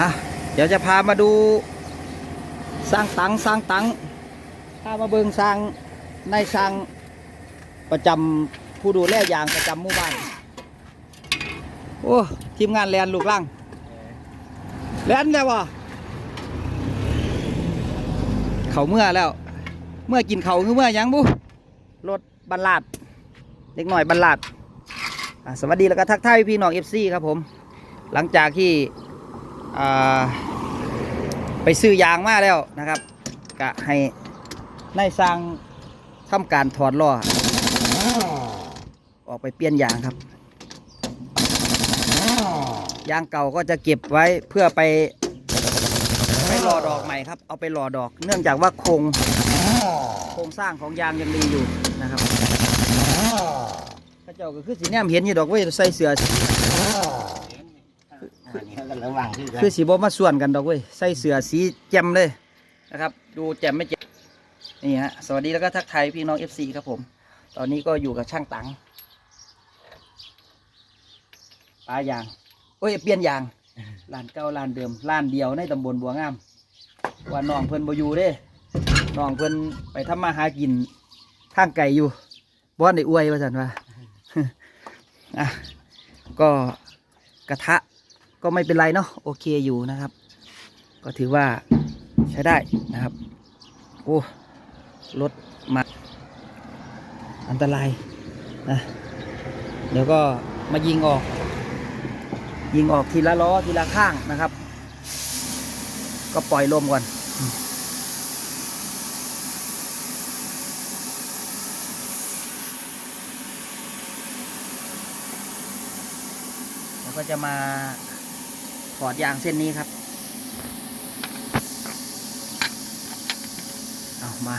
อะเดี๋ยวจะพามาดูสร้างตังสร้างตังพามาเบิงสร้างในสร้างประจำผู้ดูแลยางประจำหมู่บ้านโอ้ทีมงานแลนลูกล่างแลนแล้ววะเขาเมื่อแล้ว เมื่อกินเขาคือเมื่อยังบุรถบรรลาดเล็กหน่อยบรรลาดสวัสดีแล้วก็ทักทายพี่น้องเอฟซีครับผม หลังจากที่ ไปซื้อยางมาแล้วนะครับกะให้นายสร้างทำการถอดล้อออกไปเปลี่ยนยางครับยางเก่าก็จะเก็บไว้เพื่อไปไปรอดอกใหม่ครับ เอาไปรอดอก เนื่องจากว่าโครงโครงสร้างของยางยังดีอยู่นะครับข้าเจ้าก็คือสีแนมเห็นอยู่ดอกเว้ยใส่เสื้ออันนี้ก็ ระวังที่จะคือสีบมาส่วนกันดอกเว้ยใส่เสื้อสีแจ่มเลยนะครับ ดูแจ่มไม่แจ่มนี่ฮะสวัสดีแล้วก็ทักทายพี่น้อง FC ครับผม ตอนนี้ก็อยู่กับช่างตังปลายางโอ้ยเปลี่ยนยางร้านเก่าร้านเดิมร้านเดียวในตำบลบัวงามว่าน้องเพิ่นบ่อยู่เด้น้องเพิ่นไปทำมาหากินทางไก่อยู่บ้านได้อวยว่าสันว่าอะก็กระทะ ก็ไม่เป็นไรเนาะโอเคอยู่นะครับ ก็ถือว่าใช้ได้นะครับ โอ้รถมาอันตรายนะเดี๋ยวก็มายิงออก ยิงออกทีละล้อทีละข้างนะครับ ก็ปล่อยลมก่อนแล้วก็จะมา ถอดยางเส้นนี้ครับ เอามา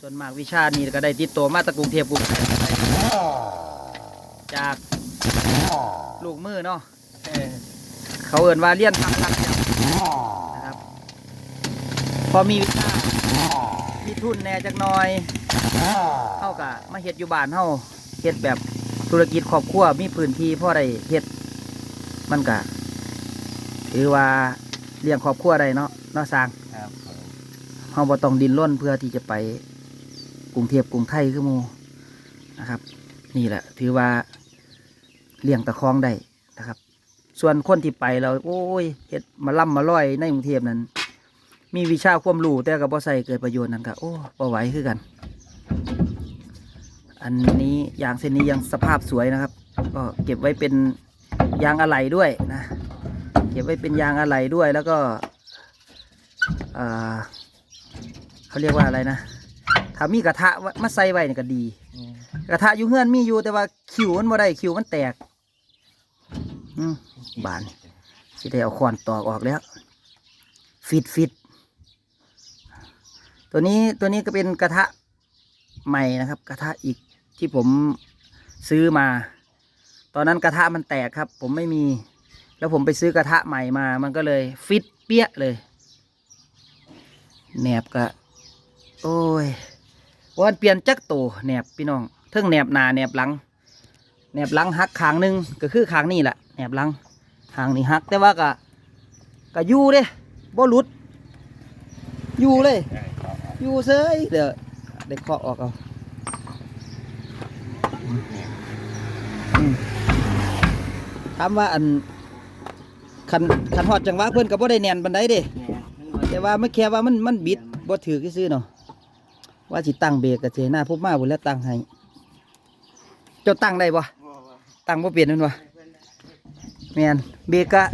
ส่วนมากวิชานี้ก็ได้ติดตัวมาตะกรุงเทพกรุงจากลูกมือเนาะเขาเอ่นว่าเลี้ยนทำรักเดียวนะครับ พอมีวิชามีทุนแน่จักน่อยเท่ากับมาเฮ็ดอยู่บ้านเฮาเฮ็ดแบบ ธุรกิจครอบครัวมีพื้นที่พ่อได้เฮ็ดมันก็ถือว่าเลี้ยงครอบครัวได้เนาะเนาะสร้างครับผมเฮาบ่ต้องดิ้นร่นเพื่อที่จะไปกรุงเทพกรุงไทยคือหมู่นะครับ นี่แหละ ถือว่าเลี้ยงตะคองได้นะครับ ส่วนคนที่ไปเราโอ้ยเฮ็ดมาล่ำมาล่อยในกรุงเทพนั้น มีวิชาความรู้แต่ก็บ่ใส่เกิดประโยชน์นั่นก็โอ้บ่ไหวคือกัน อันนี้ยางเส้นนี้ยังสภาพสวยนะครับ ก็เก็บไว้เป็นยางอะไหล่ด้วยนะ เก็บไว้เป็นยางอะไหล่ด้วยแล้วก็อ่าเขาเรียกว่าอะไรนะถ้ามีกระทะมาใส่ไว้นี่ก็ดี กระทะอยู่เฮือนมีอยู่แต่ว่าคิวมันบ่ได้คิวมันแตกบานสิได้เอาคอนตอกออกแล้ว ฟิตฟิตตัวนี้ตัวนี้ก็เป็นกระทะใหม่นะครับ กระทะอีก ที่ผมซื้อมา ตอนนั้นกระทะมันแตกครับ ผมไม่มี แล้วผมไปซื้อกระทะใหม่มา มันก็เลยฟิตเปี้ยเลยแหนบกะโอ้ยวันเปลี่ยนจักโตแหนบพี่น้องเทิงแหนบหนาแหนบหลังแหนบหลังหักขางหนึ่งก็คือขางนี่แหละแหนบหลังขางนี่หัก แต่ว่ากะกะยู่เด้บ่หลุดอยู่เลย อยู่เซยเดี๋ยวเด็กเคาะออกเอา ถามว่าอันคันคันหอดจังหวะเพื่อนก็บ่ได้แน่นบันไดเด้แต่ว่าไม่แค่ว่ามันมันบิดบ่ถือซื่อๆเนาะว่าสิตั้งเบรกก็เจหน้าพบมาพุ่นแล้วตั้งให้เจ้าตั้งได้บ่ตั้งบ่เปลี่ยนนั่นวะแม่นเบรกกะ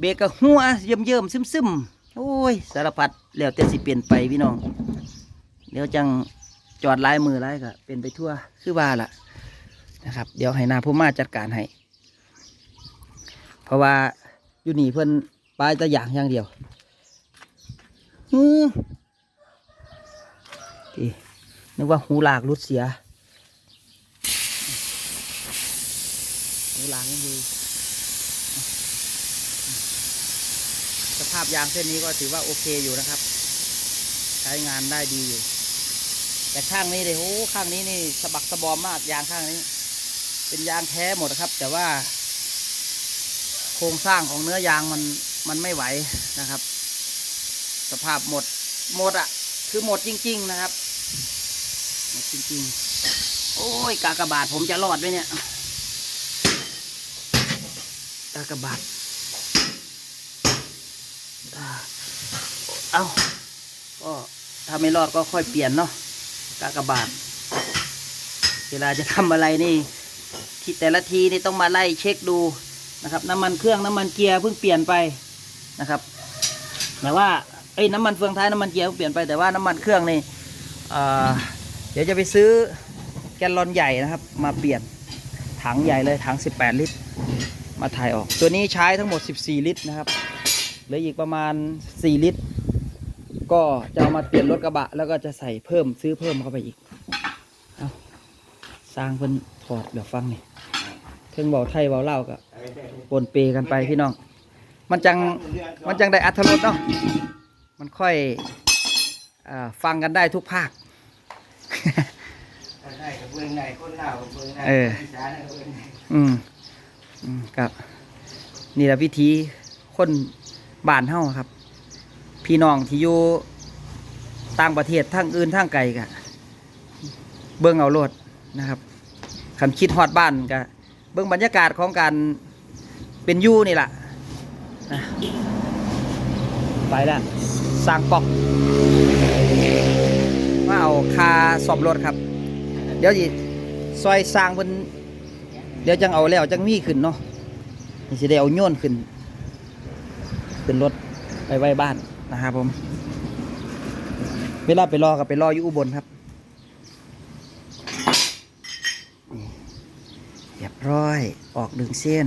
เบรกกะหัวเยิ่มเยิ่มซึมซึมๆโอ้ยสารพัดแล้วแต่สิเปลี่ยนไปพี่น้องเดี๋ยวจังจอดลายมือลายก็เป็นไปทั่วคือว่าล่ะ นะครับ เดี๋ยวให้นาพบมาจัดการให้ เพราะว่าอยู่นี่เพิ่อนปลายตะอย่างอย่างเดียวอืมดีนึกว่าหูหลากรุดเสีย หูหลากนี่ดีสภาพยางเส้นนี้ก็ถือว่าโอเคอยู่นะครับ ใช้งานได้ดีอยู่ แต่ข้างนี้เลยโอ้ข้างนี้นี่สะบักสะบอมมากยางข้างนี้ เป็นยางแท้หมดครับ แต่ว่า โครงสร้างของเนื้อยางมันมันไม่ไหวนะครับ สภาพหมดหมดอะ่ะ คือหมดจริง ๆ นะครับ หมดจริง ๆ โอ้ยกากบาทผมจะรอดไหมเนี่ยกากบาทเอาก็ถ้าไม่รอดก็ค่อยเปลี่ยนเนาะกากบาท เวลาจะทำอะไรนี่ ที่แต่ละทีนี่ต้องมาไล่เช็คดูนะครับ น้ำมันเครื่องน้ำมันเกียร์เพิ่งเปลี่ยนไปนะครับ แต่ว่าเอ้ยน้ำมันเฟืองท้ายน้ำมันเกียร์เปลี่ยนไปแต่ว่าน้ำมันเครื่องนี่เอ่อเดี๋ยวจะไปซื้อแกลลอนใหญ่นะครับ มาเปลี่ยนถังใหญ่เลยถัง 18 ลิตร มาถ่ายออก ตัวนี้ใช้ทั้งหมด 14 ลิตรนะครับเหลืออีกประมาณ 4 ลิตร ก็จะเอามาเปลี่ยนรถกระบะ แล้วก็จะใส่เพิ่มซื้อเพิ่มเข้าไปอีกเอาสร้างเพิ่นถอดเดี๋ยวฟังนี่ เพิ่งเบาไทยเบาเล่าวกับปนเปกันไปพี่น้อง มันจังมันจังได้อัธรสเนาะมันค่อยอาฟังกันได้ทุกภาคได้กับเบืองในคนลาวกับเบื้องในเอออีสานกับเบื้องในอืมอืมครับ นี่แหละวิธีคนบ้านเฮาครับ พี่น้องที่อยู่ต่างประเทศทั้งอื่นทั้งไกลกะเบิ่งเอาโลดนะครับคันคิดฮอดบ้านกะ เบิ่งบรรยากาศของการเป็นยู่นี่แหละไปแล้วสร้างปอกมาเอาคาสอบรถครับ เดี๋ยวสิซอยสร้างเพิ่นเดี๋ยวจังเอาแล้วจังมีขึ้นเนาะนี่สิได้เอาโยนขึ้น ขึ้นรถไปไว้บ้านนะครับผม เวลาไปรอกับไปรออยู่อุบลครับนี่เร้อย ออกดึงเส้น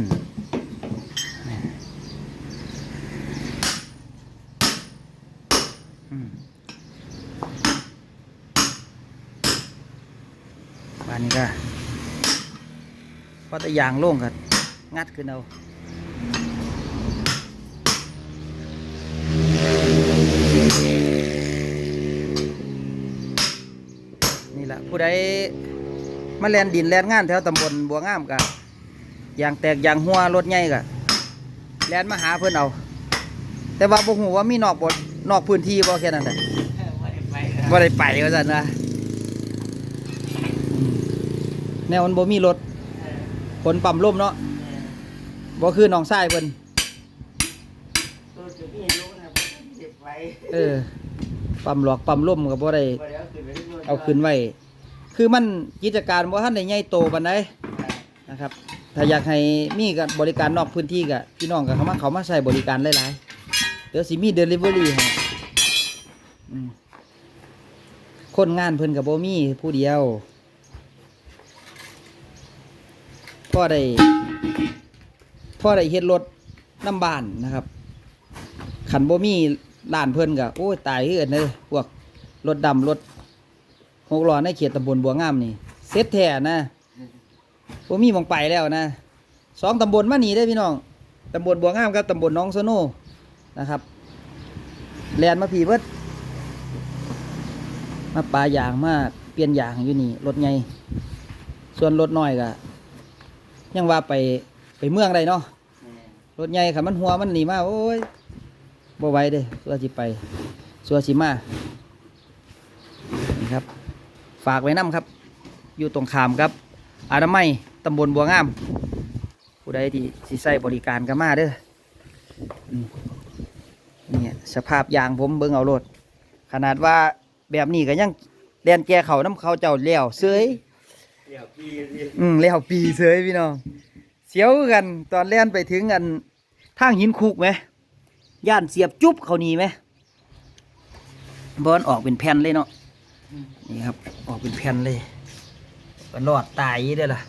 บานนี้ก็พอแต่ยางโล่งกันงัดขึ้นเอานี่แหละผู้ใด มาแลนดินแลนงานแถวตำบลบัวงามกะยางแตกยางหัวรถใหญ่กะแลนมาหาเพื่อนเอา แต่ว่าบ่ฮู้ว่ามีนอกบทนอกพื้นที่บ่แค่นั้นแหละไม่ได้ไปครับบ่ได้ไปว่าซั่นนะแนวมันบ่มีรถผลปั๊มล่มเนาะบ่คือน้องชายเพิ่นตัวจุดนี้รู้นะครับเออ ปั๊มหลอกปั๊มล่มก็บ่ได้บ่ได้เอาขึ้นไรเอาขึ้นไว้ คือมันกิจการบ่ทันได้ใหญ่โตปานใดนะครับ ถ้าอยากให้มีกับบริการนอกพื้นที่ก็พี่น้องก็เขามาเขามาใช้บริการหลายๆเดี๋ยวสิมี delivery ให้อืมคนงานเพิ่นก็บ่มีผู้เดียวพ่อได้พ่อได้เฮ็ดรถน้ำบ้านนะครับขันบ่มีร้านเพิ่นก็โอ้ยตายคือกันเด้อพวกรถดำรถ หกล้อในเขตตำบลบัวงามนี่เซ็ตแท้นะบ่มีมองไปแล้วนะสองตำบลมานีได้พี่น้องตำบลบัวงามกับตำบลน้องโซโนนะครับแลนมาผีเบิดมาปลายางมาเปลี่ยนยางอยู่นี่รถใหญ่ส่วนรถน้อยก็ยังว่าไปไปเมืองได้เนาะรถใหญ่ค่ะมันหัวมันหนีมาโอ้ยบ่ไหวเด้สัวสิไปสัวสิมานี่ครับ ฝากไว้น้ำครับ อยู่ตรงขามครับอนามัยตำบลบัวงาม ผู้ใดที่สิใส่บริการก็มาเด้อเนี่ยสภาพยางผมเบิ่งเอาโลด ขนาดว่าแบบนี้ก็ยังแดนแก่เขาน้ำเขาเจ้าแล้วเสยเดี๋ยวพี่เรียนอืมแล้วปีเสยพี่น้องเสียวกันตอนเล่นไปถึงอันทางหินคุกไหมย่านเสียบจุ๊บเขานีไหมบอลออกเป็นแผ่นเลยเนาะ นี่ครับ ออกเป็นแผ่นเลยก็รอดตายได้ล่ะ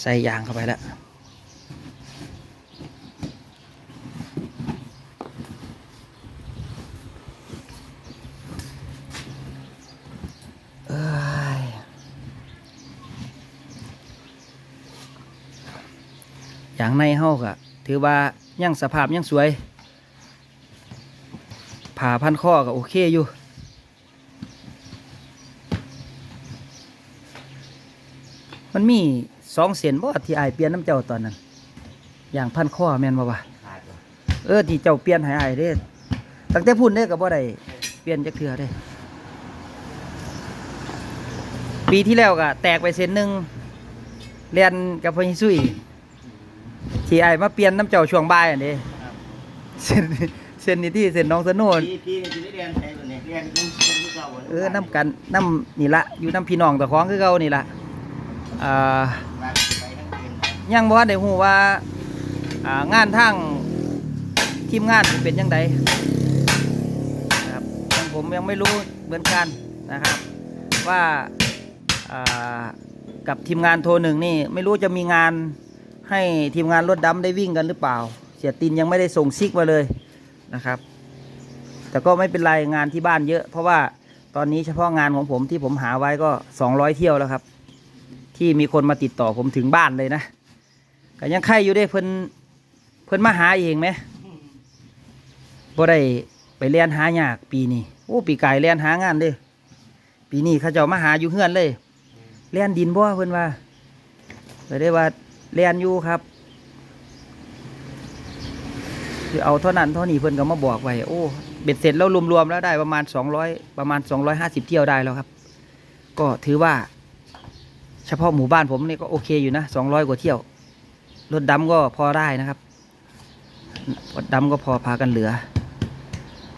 ใส่ยางเข้าไปแล้วอย่างในเฮาก็ถือว่ายังสภาพยังสวย ผ่าพันข้อก็โอเคอยู่ มันมีสองเส้นบ่ที่อายเปลี่ยนน้ำเจ้าตอนนั้น อย่างพันข้อแม่นบ่วะขาดว่ะเออที่เจ้าเปลี่ยนให้อายเด้ตั้งแต่พุ่นเด้ก็บ่ได้เปลี่ยนจักเทื่อเด้ปีที่แล้วก็แตกไปเส้นหนึ่งเรียนกับพอยิซุยที่ไอ้ายมาเปลี่ยนน้ำเจ้าช่วงบ่ายอันนี้เส้น เส้นนี้ที่เส้นน้องสนุนพี่พี่จะได้เรียนใช้แบบนี้เรียนน้ำน้ำเก่าบ่เออน้ำกันน้ำนี่ละอยู่น้ำพี่น้องตะของคือเก่านี่ละอ่ามาไปทั้งคืนยังบ่ได้ฮู้ว่าอ่างานทางทีมงานสิเป็นยังไงนะครับยังผมยังไม่รู้เหมือนกันนะครับ ว่าอ่ากับทีมงานโทรหนึ่งนี่ไม่รู้จะมีงานให้ทีมงานรถดำได้วิ่งกันหรือเปล่า เสียตินยังไม่ได้ส่งซิกมาเลย นะครับ แต่ก็ไม่เป็นไรงานที่บ้านเยอะ เพราะว่าตอนนี้เฉพาะงานของผมที่ผมหาไว้ก็200เที่ยวแล้วครับ ที่มีคนมาติดต่อผมถึงบ้านเลยนะก็ยังใครอยู่ได้เพิ่นเพิ่นมาหาเองไหมบ่ได้ไปเรียนหายากปีนี้โอ้ปีกายเรียนหางานเด้ปีนี้เขาเจ้ามาหาอยู่เฮือนเลยเรียนดินบ่เพิ่นว่าเลยได้ว่าเรียนอยู่ครับ คือเอาเท่านั้นเท่านี้เพิ่นก็มาบอกไว้โอ้เบ็ดเสร็จแล้วรวมๆแล้วได้ประมาณ 200 ประมาณ 250 เที่ยวได้แล้วครับ ก็ถือว่า เฉพาะหมู่บ้านผมนี่ก็โอเคอยู่นะสองร้อยกว่าเที่ยวรถดำก็พอได้นะครับรถดำก็พอพากันเหลือ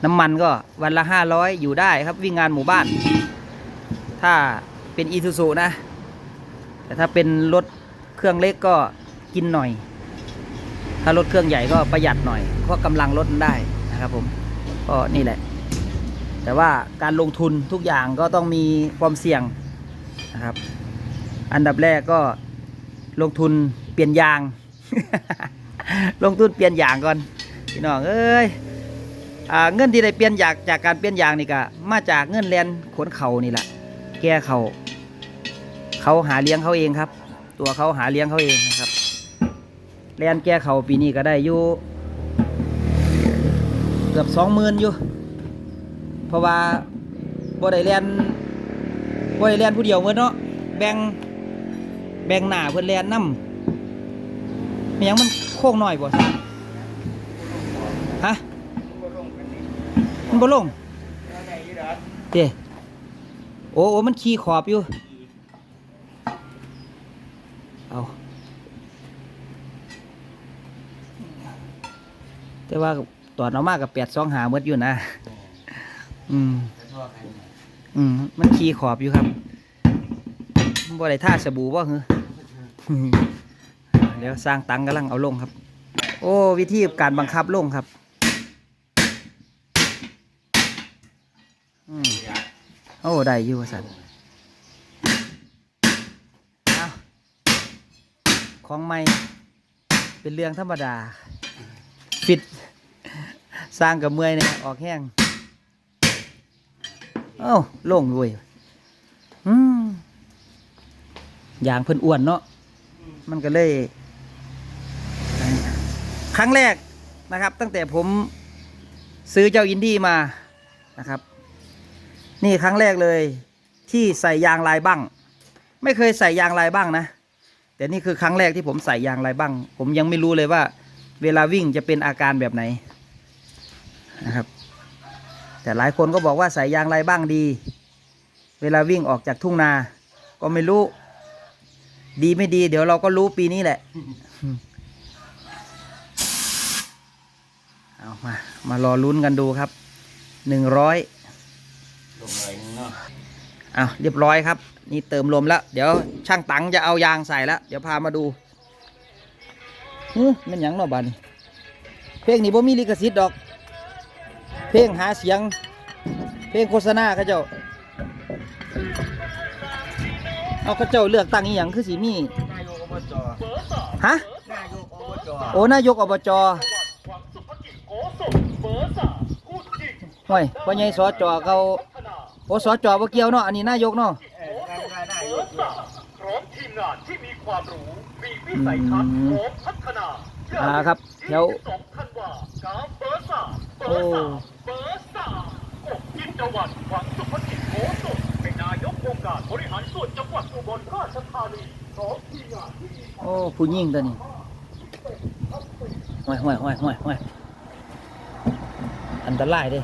น้ำมันก็วันละห้าร้อยอยู่ได้ครับ วิ่งงานหมู่บ้าน ถ้าเป็นอีซูซูนะ แต่ถ้าเป็นรถเครื่องเล็กก็กินหน่อย ถ้ารถเครื่องใหญ่ก็ประหยัดหน่อยเพราะกำลังรถได้นะครับผมก็นี่แหละ แต่ว่าการลงทุนทุกอย่างก็ต้องมีความเสี่ยงนะครับ อันดับแรกก็ลงทุนเปลี่ยนยาง ลงทุนเปลี่ยนยางก่อนพี่น้องเอ้ยอเงินที่ได้เปลี่ยนจากจากการเปลี่ยนยางนี่ก็มาจากเงินแลนขนเขานี่แหละแก้เขาเขาหาเลี้ยงเขาเองครับ ตัวเขาหาเลี้ยงเขาเองนะครับ แลนแก้เขาปีนี้ก็ได้อยู่เกือบสองหมื่นอยู่ เพราะว่าบ่ได้แลนบ่ได้แลนผู้เดียวเหมือนเนาะแบ่งแบ่งหน้าเพื่อนแลนน้ำมันยังมันโค้งหน่อยบ่ฮะมันบ่ลงเด้โอ้โอ้มันขี่ขอบอยู่ เอา แต่ว่าตอนเอามากกับแปดสองหาเมดอยู่นะ อืม อืม มันขี่ขอบอยู่ครับบ่ได้ท่าสบู่บ่เหรอเดี๋ยวสร้างตังค์กำลังเอาลงครับ โอ้ วิธีการบังคับลงครับอืมโอ้ ได้อยู่ว่าสันเอาของใหม่เป็นเรื่องธรรมดา ฟิต สร้างกับเมื่อยเนี่ยออกแห้งเอ้าลงด้วยอืมอย่างเพิ่นอ้วนเนาะมันก็เลย ครั้งแรกนะครับ ตั้งแต่ผมซื้อเจ้าอินดี้มานะครับ นี่ครั้งแรกเลย ที่ใส่ยางลายบ้าง ไม่เคยใส่ยางลายบ้างนะ แต่นี่คือครั้งแรกที่ผมใส่ยางลายบ้าง ผมยังไม่รู้เลยว่า เวลาวิ่งจะเป็นอาการแบบไหนนะครับ แต่หลายคนก็บอกว่าใส่ยางลายบ้างดี เวลาวิ่งออกจากทุ่งนา ก็ไม่รู้ ดีไม่ดี เดี๋ยวเราก็รู้ปีนี้แหละ เอามา มารอลุ้นกันดูครับ หนึ่งร้อยเอาเรียบร้อยครับ นี่เติมลมแล้ว เดี๋ยวช่างตังจะเอายางใส่แล้ว เดี๋ยวพามาดู ฮึมันหยังเนาะบ้านี้เพลงนี้บ่มีลิขสิทธิ์ดอก เพลงหาเสียง เพลงโฆษณาเขาเจ้า เอาเขาเจ้าเลือกตั้งอีหยังคือสีมี นายกอบจฮะ นายกอบจโอ้นายกอบจห่วยพ่อใหญ่สจเขาโอ้สจบ่เกี่ยวเนาะ อันนี้นายกเนาะ เออนายกพร้อมทีมงานที่มีความรู้ วิสัยทัศน์พร้อมพัฒนาอ่าครับแถว22ธันวากาเบอร์สามเบโอ้อร์สามเบอร์สามกบกิจวัตรหวังสุภกิจโคสุเป็นนายกองค์การบริหารส่วนจังหวัดอุบลราชธานีโอ้ผู้ยิ่งตัวนี้ห่วยห่วยห่วยห่วยห่วยอันตรายเด้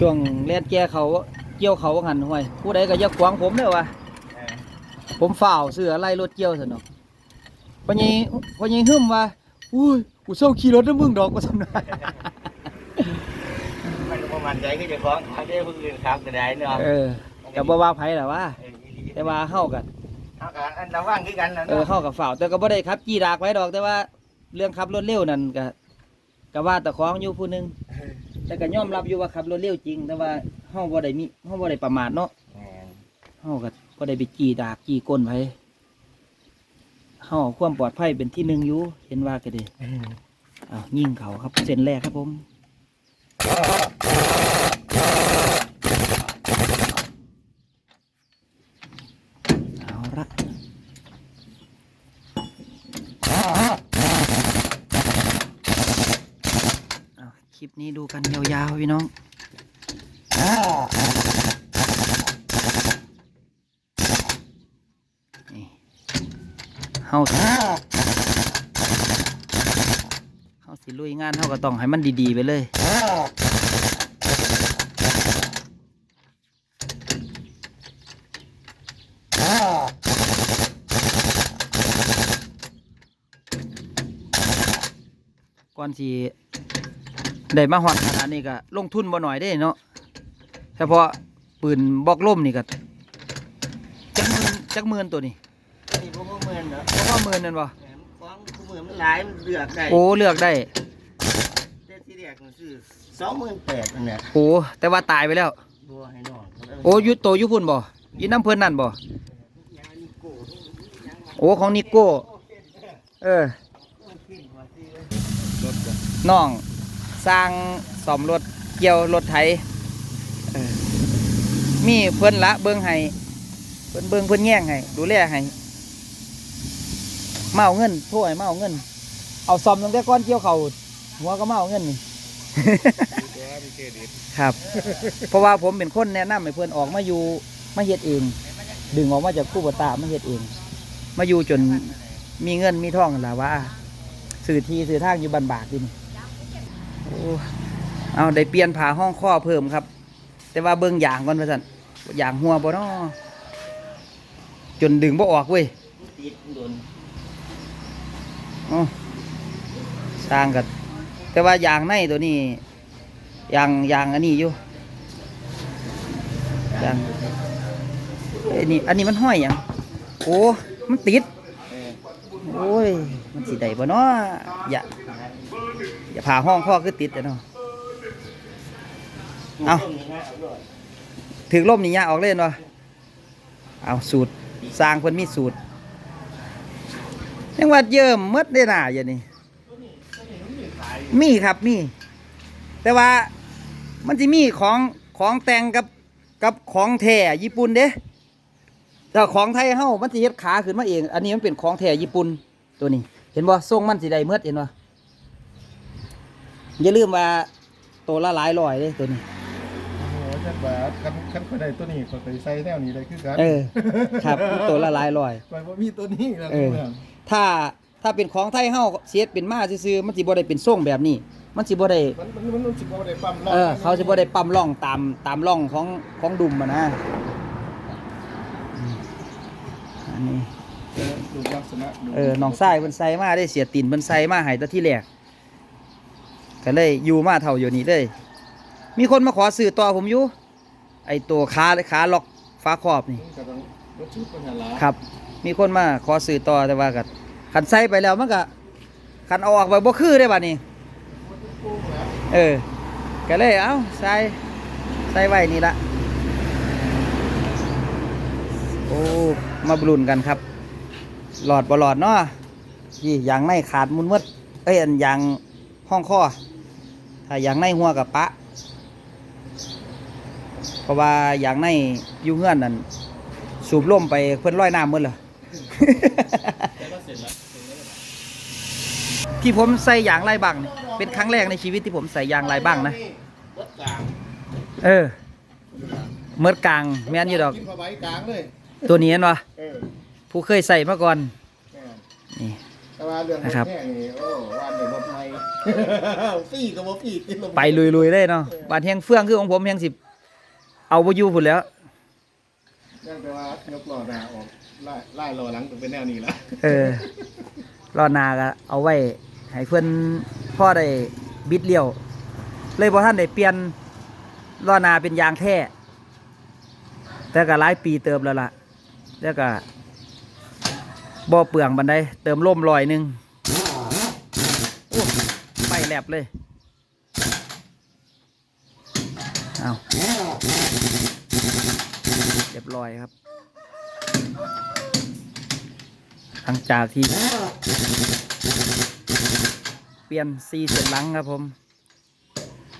ช่วงเลียนแก่เขาเกี่ยวเขาว่าหันห่วยผู้ใดก็อย่าขวางผมเด้อวะเออผมฝ่าวเสือไล่รถเกี่ยวซะเนาะพอยังพอยังหึมว่าอุ้ยกูเศร้าขี่รถนะมึงดอกก็สำนักมันก็บ่มั่นใจคือเจ้าของทางเด้ผู้อื่นครับก็ได้เนาะเออกับบ่ว่าไผล่ะว่าเอออีหลีแต่ว่าเฮากันเฮาก็อันระวังคือกันนะเออเนาะเฮากับฝ่าวแต่ก็บ่ได้ขับจี้ดากไว้ดอกแต่ว่าเรื่องขับรถเร็วนั่นก็ก็ว่าแต่ของอยู่ผู้หนึง แต่ก็ยอมรับอยู่ว่าขับรถเร็วจริง แต่ว่าเฮาบ่ได้มีเฮาบ่ได้ประมาทเนาะแม่นเฮาก็บ่ได้ไปจี้ดากจี้ก้นไผเฮาเอาความปลอดภัยเป็นที่หนึ่งอยู่เห็นว่าก็ดีอ้าวยิงเขาครับเส้นแรกครับผม เอาละเอาคลิป นี้ดูกันยาวๆพี่น้อง นี่เฮาเฮาสิลุยงานเฮาก็ต้องให้มันดีๆไปเลยก่อนสิ ได้มาฮอดขนาดนี้ก็ลงทุนบ่หน่อยเด้เนาะเฉพาะปืนบอกล่มนี่ก็จักหมื่นจักหมื่นตัวนี้นี่บ่บ่เหมือนเนาะเพราะว่าหมื่นนั่นบ่แหมของผู้มือมันหลายมันเลือกได้โอ้เลือกได้แต่ที่แรกมันซื้อ28,000นั่นแหละโอ้แต่ว่าตายไปแล้ว บัวให้น้องโอ้อยุโตอยุพุ่นบ่อยิน้ำเพิ่นนั่นบ่ยานิโก้โอ้ของนิโก้ เออขึ้นว่าซื้อน้อง สร้างซ่อมรถเกี่ยวรถไถเออมีเพิ่นละเบิ่งให้เพิ่นเบิ่งเพิ่นแย่งให้ดูแลให้มาเอาเงินโทษให้มาเอาเงิน เอาซ่อมตั้งแต่ก่อนเกี่ยวเขาวหัวก็มาเอาเงินนี่ครับ เพราะว่าผมเป็นคนแนะนำให้เพื่อนออกมาอยู่มาเฮ็ดเอง ดึงออกมาจากคู่บตามาเฮ็ดเอง มาอยู่จนมีเงินมีทองนั่นล่ะว่าสื่อทีสื่อทางอยู่บันบากดินโอ้ เอาได้เปลี่ยนผ้าห้องข้อเพิ่มครับ แต่ว่าเบิ่งอย่างก่อนว่าซั่นอย่างหัวบ่น้อจนดึงบ่ออกเว้ยติดโดนสร้างกันแต่ว่าอย่างในตัวนี้อย่างอย่างอันนี้อยู่อย่างอันนี้อันนี้มันห้อยหยังโอ้ มันติด โอ้ย มันสิได้บ่เนาะอย่า อย่าผ่าห้องข้อคือติดเนาะเอาถึงล่มนี่ยะออกเล่นวะเอาสูตรสร้างเพิ่นมีสูตรยังว่าเยิ่มมดได้หน่าอย่างนี้มีครับมีแต่ว่ามันจะมีของของแต่งกับกับของแท้ญี่ปุ่นเด้แต่ของไทยเฮ้ามันสิเฮ็ดขาขึ้นมาเอง อันนี้มันเป็นของแท้ญี่ปุ่นตัวนี้ เห็นบ่ทรงมันสิได้เมื่ดเห็นบ่ อย่าลืมว่าตัวละหลายร้อยเด้ตัวนี้ โอ้โหจัดว่าคันคันคนใดตัวนี้ก็ไปใส่แนวนี้ได้คือกันเออ ครับตัวละหลายร้อย ไปบ่มีตัวนี้แล้วเออเมืองถ้าถ้าเป็นของไทยเฮาเสียดเป็นมาซื่อๆมันสิบ่ได้เป็นทรงแบบนี้ มันสิบ่ได้ มันมันมันรู้สึกว่าบ่ได้ปั๊มเออเขาสิบ่ได้ปั๊มร่องตามตามร่องของของดุมอะนะอืมอันนี้ดูลักษณะดูเออน้องชายเพิ่นใส่มาได้เสียตินเพิ่นใส่มาให้แตะที่แรก ก็เลยอยู่มาเท่าอยู่นี้เลย มีคนมาขอซื้อต่อผมอยู่ ไอตัวขาขาล็อกฟ้าครอบนี่มันก็ต้องรถชุดปัญหาหลายครับ มีคนมาขอซื้อต่อแต่ว่าก็คันใส่ไปแล้วมันก็คันเอาออกไปบ่คือได้บัดนี้ เออ ก็เลยเอ้าใส่ใส่ไว้นี่ละโอ้ มาบรุนกันครับ หลอดบ่หลอดเนาะยี่ยางในขาดมุนหมดเอ้ย อันยางห้องข้อ ถ้ายางในหัวกับปะ เพราะว่ายางในอยู่เงื่อนนั่นสูบลมไปเพิ่นร้อยน้ำหมดเลยแต่ว่าเสร็จแล้วเสร็จแล้วที่ผมใส่ยางลายบังเนี่ยเป็นครั้งแรกในชีวิตที่ผมใส่ยางลายบังนะเบิดกลางเออเมื่อกลางแม่นอยู่ดอกกินผ้าใบกลางเลยตัวนี้เห็นวะเออผู้เคยใส่มาก่อนแม่น นี่ แต่ว่าเรื่องรถ นะครับแห้งนี่โอ้ว่านเดี๋ยวรถไม่ฟี่ก็บ่ฟี่ติดลมไปลุยๆเลยเนาะบานแหงเฟื่องคือของผมแหงสิบเอาไปอยู่พุ่นแหล้วนั่นแปลว่ายกล้อหน้าออกไล่ไล่ล้อหลังเป็นแนวนี้ละเออรอหนาก็เอาไว้ให้เพื่อนพ่อได้บิดเลี้ยว เลยพอท่านได้เปลี่ยนล้อหนาเป็นยางแท้แต่ก็หลายปีเติมแล้วล่ะแล้วก็ บ่อเปลืองบันไดเติมล่มลอยหนึ่งไปแลบเลยเอาเรียบร้อยครับหลังจากที่ เปลี่ยนซีเสร็จหลังครับผม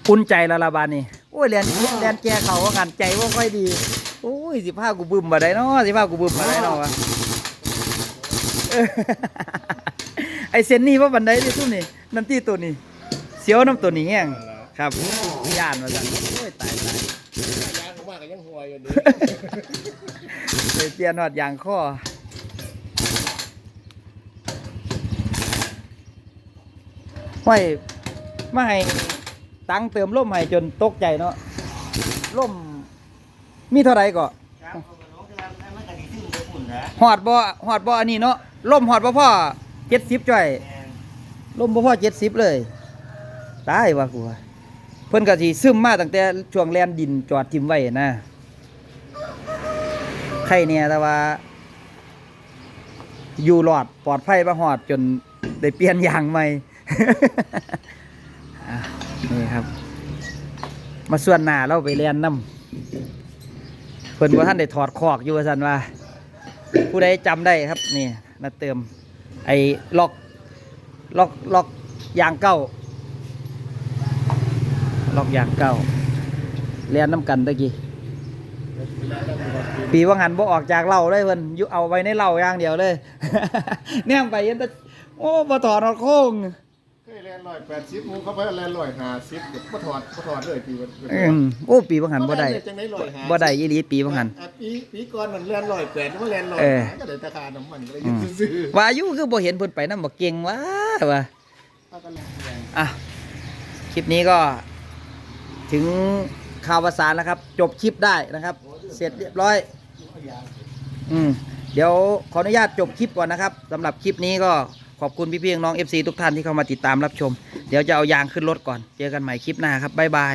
อุ่นใจล้วละบานนี่โอ้ยเรียนเรียนแจเขาว่ากันใจว่าค่อยดี โอ้ยสิบห้ากูบึมมาได้เนาะสิบห้ากูบึมมาได้เนาะ ไอเซนนี่ว่าบันไดที่ตุ้มนี่นั่นที่ตัวนี้เสียวน้ำตัวนี้แห้งครับย่านมาจังโอ้ยตายตายยางออกมาก็ยังหัวอยู่ดีเลยเปลี่ยนหอดยางข้อห้อยมาให้ตังค์เติมล่มให้จนตกใจเนาะล่มมีเท่าไรก็ หอดบ่หอดบ่อันนี้เนาะล่มหอดบ่พ่อเจ็ดสิบจ่อยแม่นล่มบ่พ่อเจ็ดสิบเลยตายว่ะกูว่าเพิ่นก็สิซึมมาตั้งแต่ช่วงแลนดินจอดทิมไว้นะใครเนี่ยแต่ว่า อยู่รอดปลอดภัยมาหอดจนได้เปลี่ยนยางใหม่อะนี่ครับ มาส่วนหน้าเราไปเรียนน้ำเพิ่นว่าท่านได้ถอดคอกอยู่ว่าสันว่า ผู้ใดจำได้ครับนี่นาเติมไอ้ล็อกล็อกล็อกยางเก้าล็อกยางเก้าเรียนน้ำกันตะกี้ปีว่างันบ่ออกจากเหล่าเลยเพิ่นอยู่เอาไว้ในเหล่าอย่างเดียวเลย แนมไปยันตะโอ้บ่ถอดออกโค้ง นร้อยแปดสิบมูเขาไปแลนร้อยห้าสิบบ่ถอดบ่ถอดเลยปีวันอืมโอ้ปีว่างันบ่ได้จังได้ร้อยห้าบ่ได้อีหลีปีว่างันอะปีปีก่อนมันแลนร้อยแปดว่าแลนร้อยเออก็ได้ราคาน้ำมันก็เลยอืยืมนซื้อว่าอยู่คือบ่เห็นเพิ่นไปนำบ่เก่งว่าว่าๆเอากันแลนแรงอะคลิปนี้ก็ ถึงข่าวประสานแล้วครับ จบคลิปได้นะครับ เสร็จเรียบร้อย อืมเดี๋ยวขออนุญาตจบคลิปก่อนนะครับสำหรับคลิปนี้ก็ ขอบคุณพี่พี่น้องเอฟซีทุกท่านที่เข้ามาติดตามรับชม เดี๋ยวจะเอายางขึ้นรถก่อน เจอกันใหม่คลิปหน้าครับบ๊ายบาย